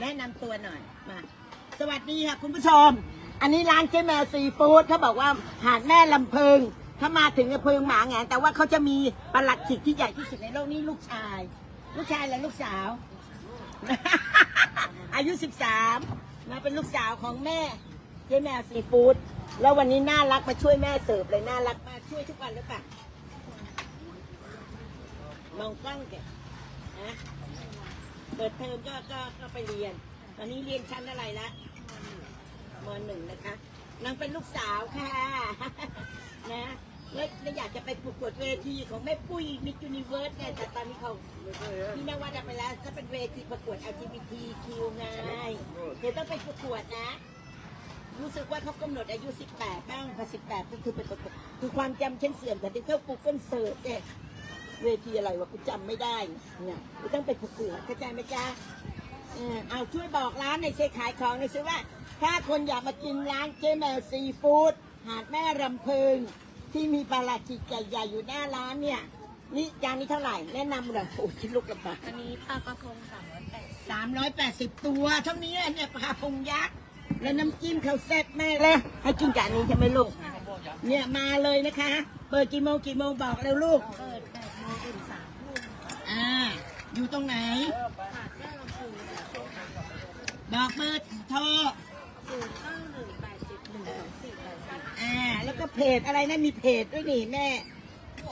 แนะนำตัวหน่อยมาสวัสดีค่ะคุณผู้ชม อันนี้ร้านเจ๊แมวซีฟู้ดเขาบอกว่าหาดแม่ลำพึงถ้ามาถึงลำพึงหมาแงนแต่ว่าเขาจะมีปลัดขิกที่ใหญ่ที่สุดในโลกนี่ลูกชาย ลูกชายและลูกสาว อายุสิบสามนะเป็นลูกสาวของแม่เจ๊แมวซีฟู้ดแล้ววันนี้น่ารักมาช่วยแม่เสิร์ฟเลยน่ารักมากช่วยทุกวันหรือเปล่ามองกล้องแกนะ เปิดเทอมก็ก็ก็ไปเรียน ตอนนี้เรียนชั้นอะไรละมหนึ่งนะคะนางเป็นลูกสาวค่ะ นะแล้วแล้วอยากจะไปประกวดเวทีของแม่ปุ้ยมิจูนิเวิร์สไงแต่ตอนนี้เขาพี่นวัดเอาไปแล้วก็เป็นเวทีประกวด LGBTQ ไงเดี๋ยวต้องไปประกวดนะ รู้สึกว่าเขากำหนดอายุ 18 บ้างพอ18 ก็คือเป็นประกวดคือความจำฉันเสื่อมแต่ที่เข้า Google Search เนี่ย เวทีอะไรวะกูจำไม่ได้เนี่ยกูต้องไปประกวดเข้าใจไหมจ๊ะเออเอาช่วยบอกร้านในอยสิขายของในอยสิว่า ถ้าคนอยากมากินร้านเจ๊แมวซีฟู้ดหาดแม่รำพึงที่มีปลาลาจิกใหญ่ๆอยู่หน้าร้านเนี่ยนี่จานนี้เท่าไหร่แนะนำเลยโอ้ยคิดลูกลำบากอันนี้ปลากระพงสามร้อยแปดสามร้อยแปดสิบตัวเท่านี้เนี่ยปลาพงยักษ์แล้วน้ำจิ้มเขาแซ่บแม่เลยให้กินจานนี้ใช่ไหมลูกเนี่ยมาเลยนะคะ เปิดกี่โมงกี่โมงบอกเร็วลูกเปิดแปดโมงถึงสามทุ่ม อ่า อยู่ตรงไหนหาดแม่ลำพูค่ะบอกเบอร์โทรศูนย์เก้าหนึ่งแปดสิบหนึ่งสองสี่แปดสิบอ่า แล้วก็เพจอะไรนะมีเพจด้วยนี่แม่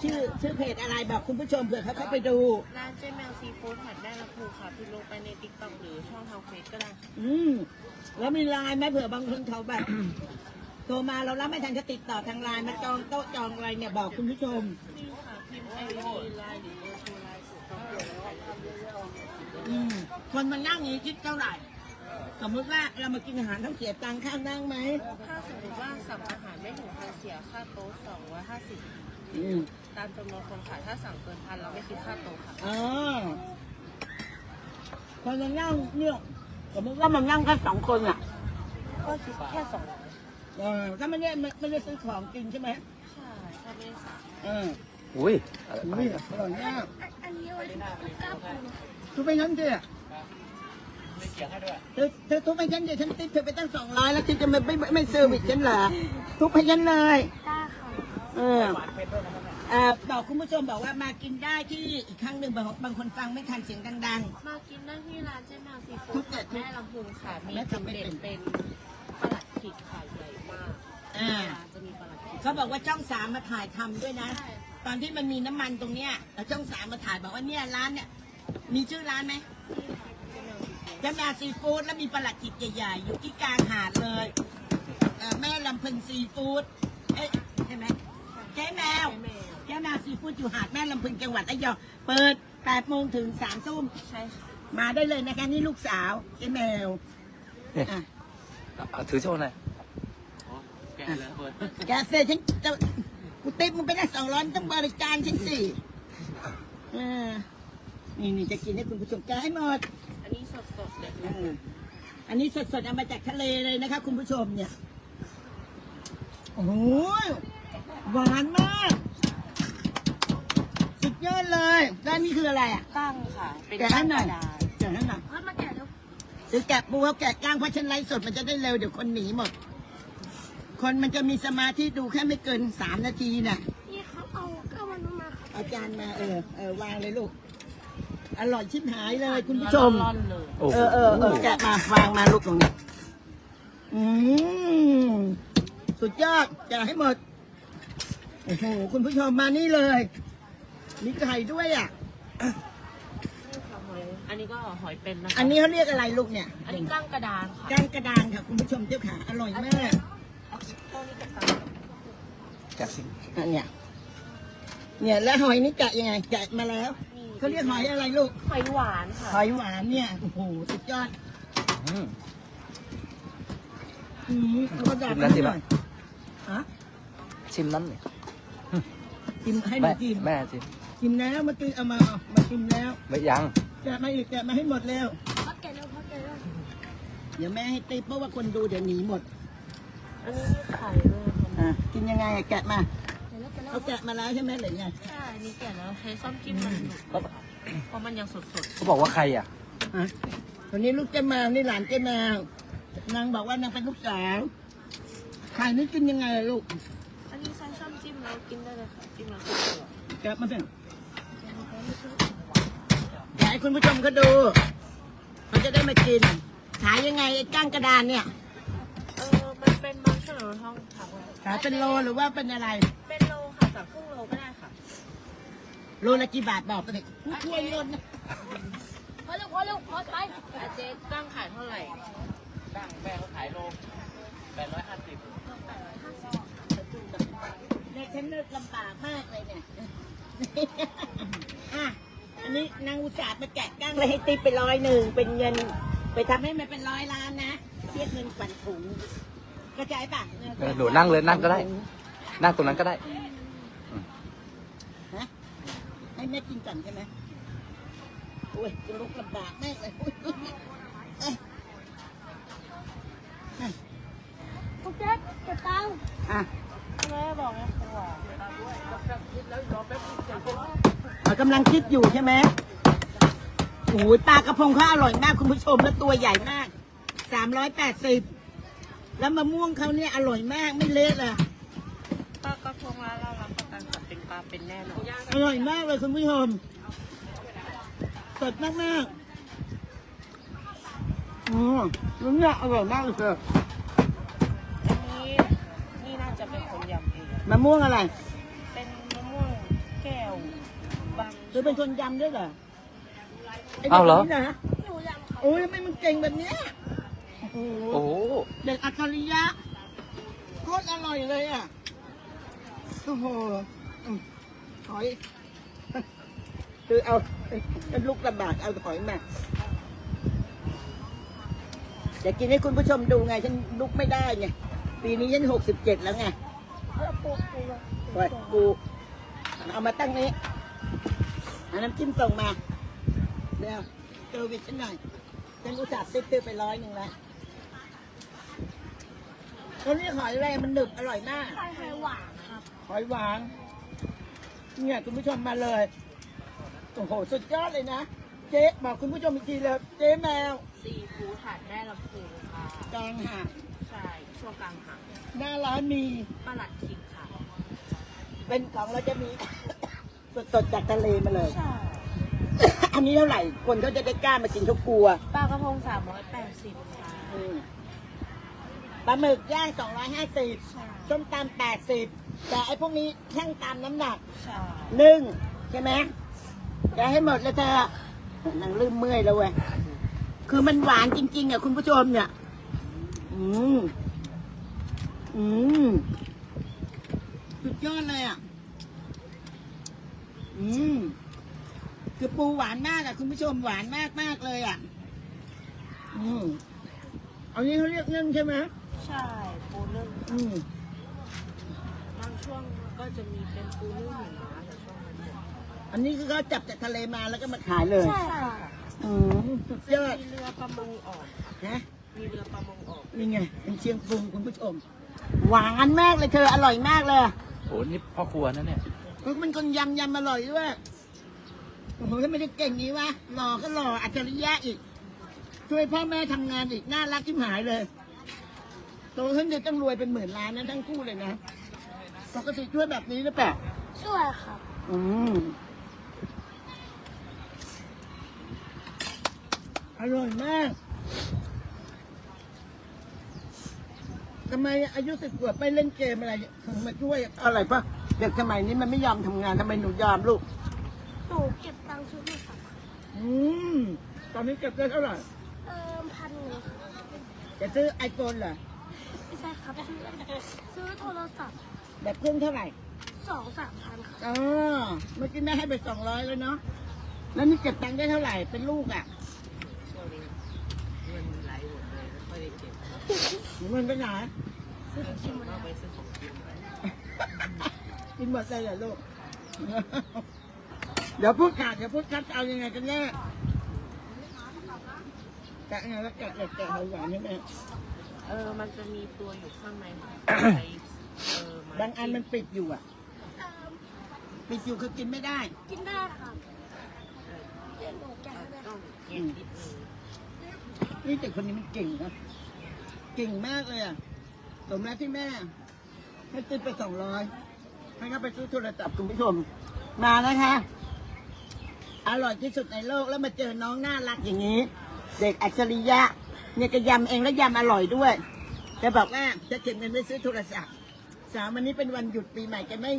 ชื่อชื่อเพจอะไรบอกคุณผู้ชมเผื่อเขาเข้าไปดู ร้านเจ๊แมวซีฟู้ดหาดแม่ลำพูค่ะพิมพ์ลงไปในติ๊กต็อกหรือช่องทางเฟซก็ได้ค่ะอืมแล้วมีไลน์ไหมเผื่อบางคนเขาแบบ โทรมาเรารับไม่ทันจะติดต่อทางไลน์มาจองโต๊ะจองอะไรเนี่ยบอกคุณผู้ชมนี่ค่ะพิมพ์ไอดีไลน์หรือ องสี่แปดสิบอืมคนมานั่งอย่างนี้คิดเท่าไหร่ สมมติว่าเรามากินอาหารต้องเสียตังค่านั่งไหมถ้าสมมติว่าสั่งอาหารไม่ถึงพันเสียค่าโต๊ะสองร้อยห้าสิบอืมตามจำนวนคนค่ะถ้าสั่งเกินพันเราไม่คิดค่าโต๊ะค่ะอ๋อคนมานั่งเนี่ยสมมติว่ามันนั่งแค่สองคนอะ ก็คิดแค่สองร้อยเออถ้าไม่ได้ไม่ได้ซื้อของกินใช่ไหมใช่ถ้าไม่ได้สั่งเอออุ้ยอะไรไปนี่นะอร่อยมากอันนี้ไว้ ทุบไปงั้นเถอะเธอเธอทุบไปฉันเดี๋ยวฉันติปเธอไปตั้งสองร้อยแล้วฉันจะไม่ไม่ไม่เซอร์วิสฉันเหรอทุบให้ฉันเลยได้ค่ะเออเอ่อบอกคุณผู้ชมบอกว่ามากินได้ที่อีกครั้งหนึ่งบางบางคนฟังไม่ทันเสียงดัง มากินได้ที่ร้านเจ๊แมวซีฟู้กดแม่ลำพูนค่ะ มีแม่จุดทำไม่เด่เป็น เป็นประหลัดขิกค่ะใหญ่มากๆ อ่า จะมีประหลัดขิกเขาบอกว่าช่องสามมาถ่ายทำด้วยนะ ใช่ ตอนที่มันมีน้ำมันตรงเนี้ยแล้วช่องสามมาถ่ายบอกว่าเนี่ยร้านเนี่ย มีชื่อร้านไหมเจ๊แมวซีฟู้ดยำนาซีฟู้ดแล้วมีประหลัดจิตใหญ่ๆอยู่ที่กลางหาดเลยเอ่อแม่ลำพึงซีฟู้ดเอ๊ะใช่ไหมเจ๊แมวเจ๊แมวเจ๊แมวซีฟู้ดอยู่หาดแม่ลำพึงจังหวัดระยองเปิด8โมงถึง3ทุ่มใช่ค่ะมาได้เลยนะคะนี่ลูกสาวเจ๊แมวเนี่ยอะเอาถือโชว์หน่อย แกเซ่ฉันจะ กูติปมึงไปได้สองร้อยต้องบริการฉันสิเออนี่นี่จะกินให้คุณผู้ชมแกะให้หมด อันนี้สดๆเลยเอออันนี้สดๆเอามาจากทะเลเลยนะคะ คุณผู้ชมเนี่ย โอ้โหหวานมาก สุดยอดเลยด้านนี้คืออะไรอะ ตั้งค่ะ เป็นแกะให้หน่อยกระดาษแกะให้หน่อย เอามาแกะแล้วหรือแกะปูเขาแกะกลางเพราะฉันไลฟ์สดมันจะได้เร็วเดี๋ยวคนหนีหมด คนมันจะมีสมาธิดูแค่ไม่เกินสามนาทีน่ะนี่เขาเอาก็มันมาค่ะเอาจารย์มาเออเออวางเลยลูก อร่อยชิบหายเลยคุณผู้ชม ร่อนๆเลยโอ้โหเออเออเออแกะมาวางมาลูกตรงนี้ อืมสุดยอดแกะให้หมด โอ้โห คุณผู้ชมมานี่เลย มีไก่ด้วยอะนี่ค่ะหอยอันนี้ก็หอยเป็นนะคะอันนี้เขาเรียกอะไรลูกเนี่ย อันนี้กั้งกระดานค่ะ ก้างกระดานค่ะคุณผู้ชมเจ้าขาอร่อยมาก ต้นนี้กับตังแกะสิอันเนี้ยเนี่ยแล้วหอยนี่แกะยังไงแกะมาแล้วเขาเรียกหอยอะไรลูกหอยหวานค่ะหอยหวานเนี่ยโอ้โหสุดยอดอืมอืมเอากระดาษชิมแล้วชิมหแล้น่อวยฮะชิมนั้นเลยชิมให้หนูแม่ชิมแม่ชิมชิมแล้วเมื่อกี้เอามาเอามาชิมแล้วไม่ยังแกะมาอีกแกะมาให้หมดแล้วพักแกะแล้วพักแกะแล้วเดี๋ยวแม่ให้ติปเพราะว่าคนดูเดี๋ยวหนีหมดอันนี้มีไข่ด้วยค่ะอะกินยังไงอะแกะมาแกะแล้วแกะแล้วเอาแกะมาแล้วใช่ไหมหรือไงใช่อันนี้แกะแล้วใช้ซ่อมจิ้มมันหนุกเพราะมันยังสดเขาบอกว่าใครอะฮะเธคนนี้ลูกเจ๊แมวนี่หลานเจ๊แมวนางบอกว่านางเป็นลูกสาวขายนี่กินยังไงอะลูกอันนี้ใช้ช้อนจิ้มแล้วกินได้เลยค่ะจิ้มแล้วกินได้เลยแกะมาเป็นอยากให้คุณผู้ชมเขาดูเขาจะได้มากินขายยังไงไอ้ก้างกระดานเนี่ยเออ มันเป็นบางช่วงของท้องถังเลยขายเป็นโลหรือว่าเป็นอะไร เป็นโลค่ะจากครึ่งโลก็ได้ค่ะ โลละกี่บาทบอกไปเลยช่วยลดนะพอเร็วพอเร็วพอไปอาเจ๊ตั้งขายเท่าไหร่ตั้งแม่เขาขายโลแปดร้อยห้าสิบเนี่ยฉันนึกลำบากมากเลยเนี่ยอะอันนี้นางอุตส่าห์มาแกะก้างเลยให้ติปไปร้อยหนึ่งเป็นเงิน ไปทำให้มันเป็นร้อยล้านนะเรียกเงินฝันถุง กระจายป่ะเออหนูนั่งเลยนั่งก็ได้ นั่งตรงนั้นก็ได้ ฮะให้แม่กินก่อนใช่ไหมโอ้ยจะลุกลำบากมากเลยอุ๊ยเอ้ยอะโอเคเก็บตังค์อะแม่บอกไงครัวเรากำลังคิดอยู่ใช่ไหมโอ้ยปลากระพงเขาอร่อยมากคุณผู้ชมแล้วตัวใหญ่มากสามร้อยแปดสิบ แล้วมะม่วงเขาเนี่ยอร่อยมากไม่เละเลยปลากระพงร้านเรารับประกันค่ะเป็นปลาเป็นแน่นอนอร่อยมากเลยคุณผู้ชมสดมากมากๆอ๋อแล้วเนี่ยอร่อยมากเลยเธออันนี้นี่น่าจะเป็นคนยำเองมะม่วงอะไร เป็นมะม่วงแก้วบางเธอเป็นคนยำด้วยเหรอได็กอ้าวเหรอคนนี้นะหนูยำค่ะโอ้ยทำไมมันเก่งแบบเนี้ย โอ้โหโอ้โหเด็กอัจฉริยะโคตรอร่อยเลยอะโอ้โหอืมหอย คือเอาเป็นลูกลำบากเอาหอยมาจะกินให้คุณผู้ชมดูไง ฉันลุกไม่ได้ไง ปีนี้ฉันหกสิบเจ็ดแล้วไงเออปูปูเลยเปิดกูเอามาตั้งนี้เอาน้ำจิ้มส่งมา เดี๋ยวเจอวิทฉันหน่อยฉันอุตส่าห์ติ๊บๆไปร้อยหนึ่งแล้ว คนนี้หอยอะไรมันหนึบอร่อยมากไข่ไข่หวานครับ หอยหวานเนี่ยคุณผู้ชมมาเลยโอ้โหสุดยอดเลยนะ เจ๊บอกคุณผู้ชมอีกทีเลยเจ๊แมวซีฟู้ดหาดแม่ลำพูค่ะกลางหาดใช่ช่วงกลางหาดหน้าร้านมีประหลัดคิงค่ะ เป็นของเราจะมี สดๆจากทะเลมาเลยใช่อันนี้เท่าไหร่ คนเขาจะได้กล้ามากินเขากลัวปลากระพงสามร้อยแปดสิบค่ะอืม ปลาหมึกย่างสองร้อยห้าสิบใช่ส้มตำแปดสิบแต่ไอ้พวกนี้แท่งตามน้ำหนักใช่หนึ่งใช่ไหมจะให้หมดเลยเธอนังลืมเมื่อยแล้วเว้ย คือมันหวานจริงๆอะคุณผู้ชมเนี่ย อืม อืม สุดยอดเลยอะ อืม คือปูหวานมากอะ คุณผู้ชมหวานมากมากๆเลยอะ อืม อันนี้เขาเรียกนึ่งใช่ไหม ใช่ปูนึ่งอืมบางช่วงก็จะมีเป็นปูนึ่งหมูนะแต่ช่วงนั้นเนี่ยอันนี้คือเขาจับจากทะเลมาแล้วก็มาขายเลยใช่ค่ะอืมสุดยอดมีเรือประมงออก นะมีเรือประมงออก นี่ไงเป็นเชียงปรุงคุณผู้ชม หวานมากเลยเธออร่อยมากเลยโอ้นี่พ่อครัวนะเนี่ยเพราะมันคนยำยำอร่อยด้วยโอ้โหถ้าไม่ได้เก่งนี้วะหล่อก็หล่ออัจฉริยะอีกช่วยพ่อแม่ทำงานอีกน่ารักที่หายเลย โตขึ้นจะต้องรวยเป็นหมื่นล้านนะทั้งคู่เลยนะปกติช่วยแบบนี้หรือเปล่าช่วยครับอืมอร่อยมากทำไมอายุสิบขวบไปเล่นเกมอะไรถึงมาช่วยอะไรปะเด็กสมัยนี้มันไม่ยอมทำงานทำไมหนูยอมลูกหนูเก็บตังค์ชุดลูกค่ะอืมตอนนี้เก็บได้เท่าไหร่เอิมพันหนึ่งค่ะจะซื้อไอโฟนเหรอไม่ใช่ครับซื้อซื้อโทรศัพท์แบบเครื่องเท่าไหร่สองสามพันค่ะอ๋อเมื่อกี้แม่ให้ไปสองร้อยแล้วเนาะแล้วนี่เก็บตังค์ได้เท่าไหร่เป็นลูกอะช่วงนี้เงินไหลหมดเลยไม่ค่อยได้เก็บเงินไปไหนซื้อของกินมาไปซื้อของกินกินหมดเลยเหรอลูก เดี๋ยวพูดขาดเดี๋ยวพูดคัดเอายังไงกันแน่แกะไงแล้วแกะแกะแกะหอยหวานใช่ไหม เออ มันจะมีตัวอยู่ข้างในใช้เออบางอันมันปิดอยู่อะปิดอยู่คือกินไม่ได้ กินได้ค่ะเดี๋ยวหนูแกะให้อืต้องมแกะนิดนึงนี่เด็กคนนี้มันเก่งนะเก่งมากเลยอะ สมแล้วที่แม่ให้ติดไปสองร้อยให้เขาไปซื้อโทรศัพท์คุณผู้ชม มานะคะ อร่อยที่สุดในโลกแล้วมาเจอน้องน่ารักอย่างนี้ เด็กอัจฉริยะ เนี่ยก็ยำเองแล้วยำอร่อยด้วยจะบอกว่าจะเก็บเงินไปซื้อโทรศัพท์ สามวันนี้เป็นวันหยุดปีใหม่แกไม่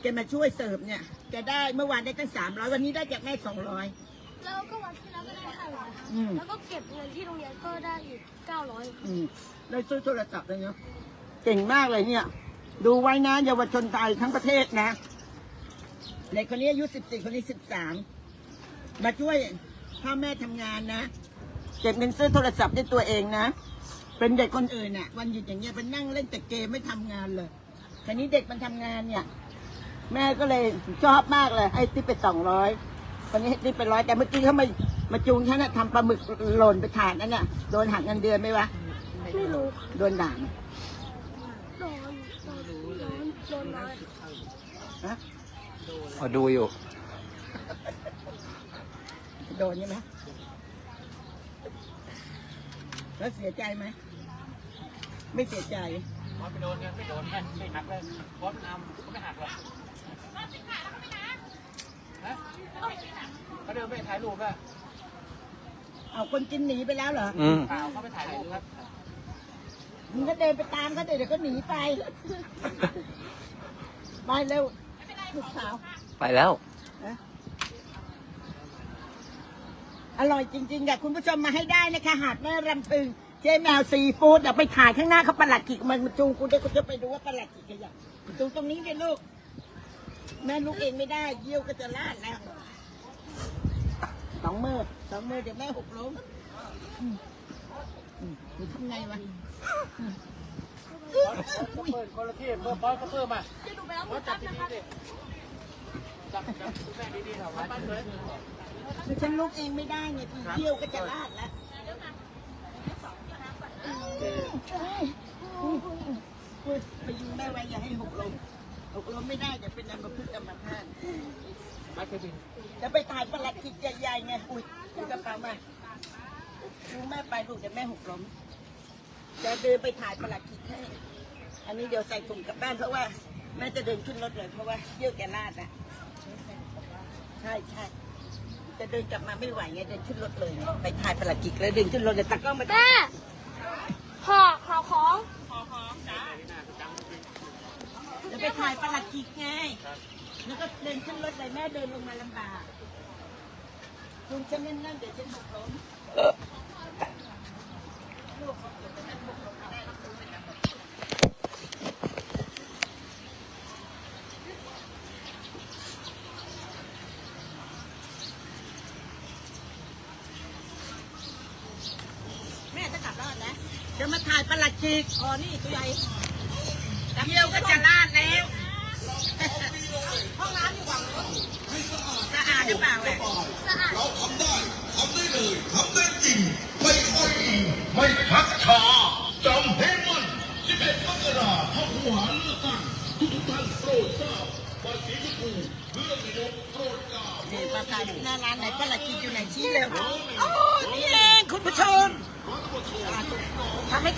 แกมาช่วยเสิร์ฟเนี่ยแกได้เมื่อวานได้ตั้งสามร้อยวันนี้ได้จากแม่สองร้อยแล้วก็วันที่แล้วก็ได้ห้าร้อยอืมแล้วก็เก็บเงินที่โรงเรียนก็ได้อีกเก้าร้อยอืมได้ซื้อโทรศัพท์เลยเนาะเก่งมากเลยเนี่ย ดูไว้นะเยาวชนไทยทั้งประเทศนะเด็กคนนี้อายุสิบสี่คนนี้สิบสามมาช่วยพ่อแม่ทำงานนะ เก็บเงินซื้อโทรศัพท์ด้วยตัวเองนะ เป็นเด็กคนอื่นน่ะ วันหยุดอย่างเงี้ยเป็นนั่งเล่นแต่เกมไม่ทำงานเลยทีนี้เด็กมันทำงานเนี่ย แม่ก็เลยชอบมากเลยให้ติ๊บไปสองร้อยคนนี้ให้ติ๊บไปร้อยแต่เมื่อกี้เขามามาจูงฉันน่ะทำปลาหมึกหล่นไปถาดนั่นน่ะโดนหักเงินเดือนไหมวะไม่รู้โดนด่าไหมโดนโดนโดนโดนน้อยฮะอ๋อดูอยู่ โดนใช่ไหม แล้วเสียใจไหม ไม่เสียใจพอไปโดนกันไม่โดนกันไม่หักเลยพอทำก็ไม่หักหรอกฮะเขาเดินไปถ่ายรูปอะเอาคนกินหนีไปแล้วเหรออืมเปล่าเขาไปถ่ายรูปครับมึงก็เดินไปตามเขาเดี๋ยวเขาหนีไป ไปเร็วลูกสาวไปแล้ว นะ อร่อยจริงๆค่ะคุณผู้ชมมาให้ได้นะคะ หาดแม่รำพึง เจ๊แมวซีฟู้ดเดี๋ยวไปถ่ายข้างหน้าเขาประหลัดขิกมันมาจูงกูเดี๋ยวกูจะไปดูว่าประหลัดขิกกันอย่างจูงตรงนี้เดี๋ยวลูก แม่ลูกเองไม่ได้ เยี่ยวก็จะลาดแล้วสองมือสองมือเดี๋ยวแม่หกล้มอืมอืมหนูทำไงวะอืมเปิดคนละที่เพิ่มบอสก็เพิ่มอะจะดูไปแล้วบอสจับดีๆดิจับจับแม่ดีๆเถอะปั้นเลย คือฉันลุกเองไม่ได้ไงทีเยี่ยวก็จะลาดแล้วไปยิงแม่ไว้อย่าให้หกล้มหกล้มไม่ได้จะเป็นอัมพฤกษ์อัมพาตมาเคยบินจะไปถ่ายประหลัดขิกใหญ่ๆไงอุ้ยดูกระเป๋ามาดูแม่ไปลูกเดี๋ยวแม่หกล้มจะเดินไปถ่ายประหลัดขิกให้อันนี้เดี๋ยวใส่ถุงกลับบ้านเพราะว่าแม่จะเดินขึ้นรถเลยเพราะว่าเยี่ยวแกลาดนะใช่ใช่ จะเดินกลับมาไม่ไหวไงเดินขึ้นรถเลยไปถ่ายประหลัดขิกแล้วเดินขึ้นรถเลยตะกล้องมาแม่ห่อห่อของจะไปถ่ายประหลัดขิกไงแล้วก็เดินขึ้นรถเลยแม่เดินลงมาลำบากลุงฉันนั่นนั่นเดี๋ยวฉันหกล้มแม่จะก ลับรอดนะเดี๋ยวมาถ่ายประหลัดขีกอ๋อนี่ตัวใหญ่เยี่ยวก็จะลาดแล้วห้องน้ำอยู่ฝั่งนู้นสะอาดหรือเปล่าอะเราทำได้ทำได้เลยทำได้จริงไม่อ้อยอิงไม่พักชาจำให้มั่น11มกราคมหวานเลือกตั้งทุกท่านโปรดทราบว่าสีชมพูเพื่อนายกโปรดเกล้านี่มาถ่ายหน้าร้านไหนประหลัดขีกอยู่ไหนชี้เร็วโอ้นี่เองคุณผู้ชมทำให้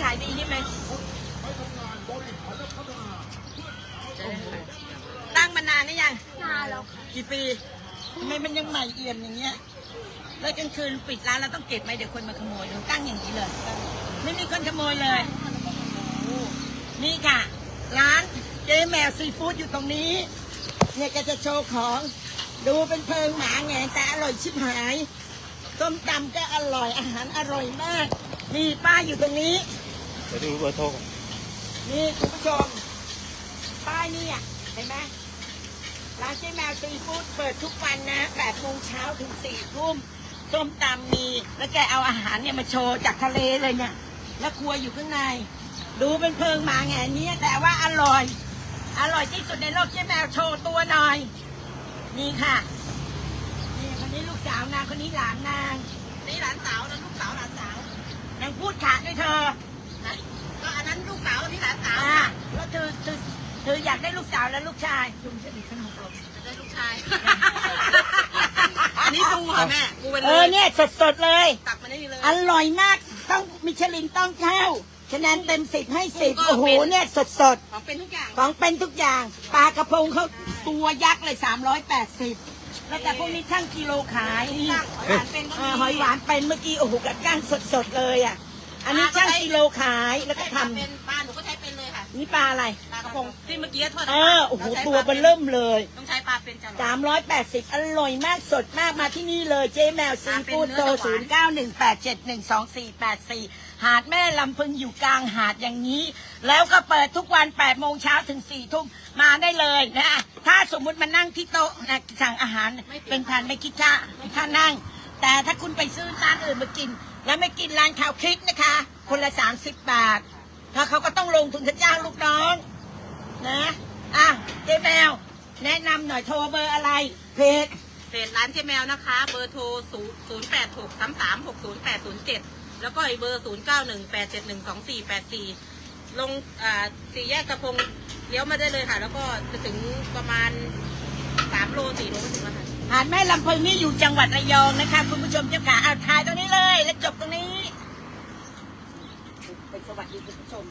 ขายดีใช่ไหมตั้งมานานหรือยัง นานแล้วกี่ปีทำไมมันยังใหม่เอี่ยมอย่างเงี้ย แล้วกลางคืนปิดร้านเราต้องเก็บไหมเดี๋ยวคนมาขโมยหนูตั้งอย่างนี้เลย ไม่มีคนขโมยเลย นี่ค่ะ ร้านเจ๊แมวซีฟู้ดอยู่ตรงนี้ เนี่ยแกจะโชว์ของ ดูเป็นเพลิงหมาแงแต่อร่อยชิบหายส้มตำก็อร่อยอาหารอร่อยมาก นี่ป้าอยู่ตรงนี้ เดี๋ยวดูเบอร์โทรก่อนนี่คุณผู้ชมป้ายนี่อะเห็นไหมร้านเจ๊แมวซีฟู้ดเปิดทุกวันนะ8โมงเช้าถึง4ทุ่มส้มตำมี แล้วแกเอาอาหารเนี่ยมาโชว์จากทะเลเลยเนี่ย แล้วครัวอยู่ข้างใน ดูเป็นเพลิงหมาแงนนี้แต่ว่าอร่อย อร่อยที่สุดในโลกเจ๊แมวโชว์ตัวหน่อย นี่ค่ะ นี่คนนี้ลูกสาวนางคนนี้หลานนางนี่หลานสาวนะลูกสาวหลานสาวนางพูดขาดด้วยเธอ ก็อันนั้นลูกสาวที่หลานสาวอะแล้วเธอเธอ เธออยากได้ลูกสาวและลูกชายจุงจะดีขึ้นหกลมได้ลูกชาย อันนี้ตรงหัวแม่กูเป็นเออเนี่ยสดๆเลย ตักมาได้เลย อร่อยมากต้องมิชลินต้องเข้าคะแนนเต็มสิบให้สิบโอ้โหเนี่ยสดสดของเป็นทุกอย่างๆของเป็นทุกอย่างปลากระพงเขาตัวยักษ์เลยสามร้อยแปดสิบแล้วแต่พวกนี้ช่างกิโลขายนี่หวานเป็นก็อ่ามีหอยหวานเป็นเมื่อกี้โอ้โหกับก้างสดๆเลยอะ อันนี้ช่างกิโลขายแล้วก็ใช่ทำค่ะเป็นปลาหนูก็ใช้เป็ นเลยค่ะนี่ปลาอะไร ปลากระพงที่เมื่อกี้ทอดเออโอ้โหตัวเบนเริ่มเลยต้องใช้ปลาเป็นจะหรอสามร้อยแปดสิบอร่อยมากสดมากมาที่นี่เลยเจ๊แมวซีฟู้ดโทรศูนย์เก้าหนึ่งแปดเจ็ดหนึ่งสองสี่แปดสี่หาดแม่ลำพึงอยู่กลางหาดอย่างนี้ แล้วก็เปิดทุกวันแปดโมงเช้าถึงสี่ทุ่มมาได้เลยนะถ้าสมมุติมานั่งที่โต๊ะนะสั่งอาหารเป็นพันไม่คิดค่าค่านั่ง แต่ถ้าคุณไปซื้อร้านอื่นมากิน แล้วไม่กินร้านข่าวคลิกนะคะ คนละสามสิบบาท แล้วเขาก็ต้องลงทุนกับจ้างลูกน้อง นะ อะเจ๊แมว แนะนำหน่อยโทรเบอร์อะไร เพจเพจร้านเจ๊แมวนะคะ เบอร์โทรศูนย์แปดหกสามสามหกศูนย์แปดศูนย์เจ็ดแล้วก็อีกเบอร์ศูนย์เก้าหนึ่งแปดเจ็ดหนึ่งสองสี่แปดสี่ลงอ่าสี่แยกกระพงเลี้ยวมาได้เลยค่ะ แล้วก็จะถึงประมาณสามโลสี่โลก็ถึงแล้วค่ะ หาดแม่ลำพึงนี่อยู่จังหวัดระยองนะคะ คุณผู้ชมเจ้าขาเอาถ่ายตรงนี้เลย แล้วจบตรงนี้เป็นส วัสดีคุณผู้ชม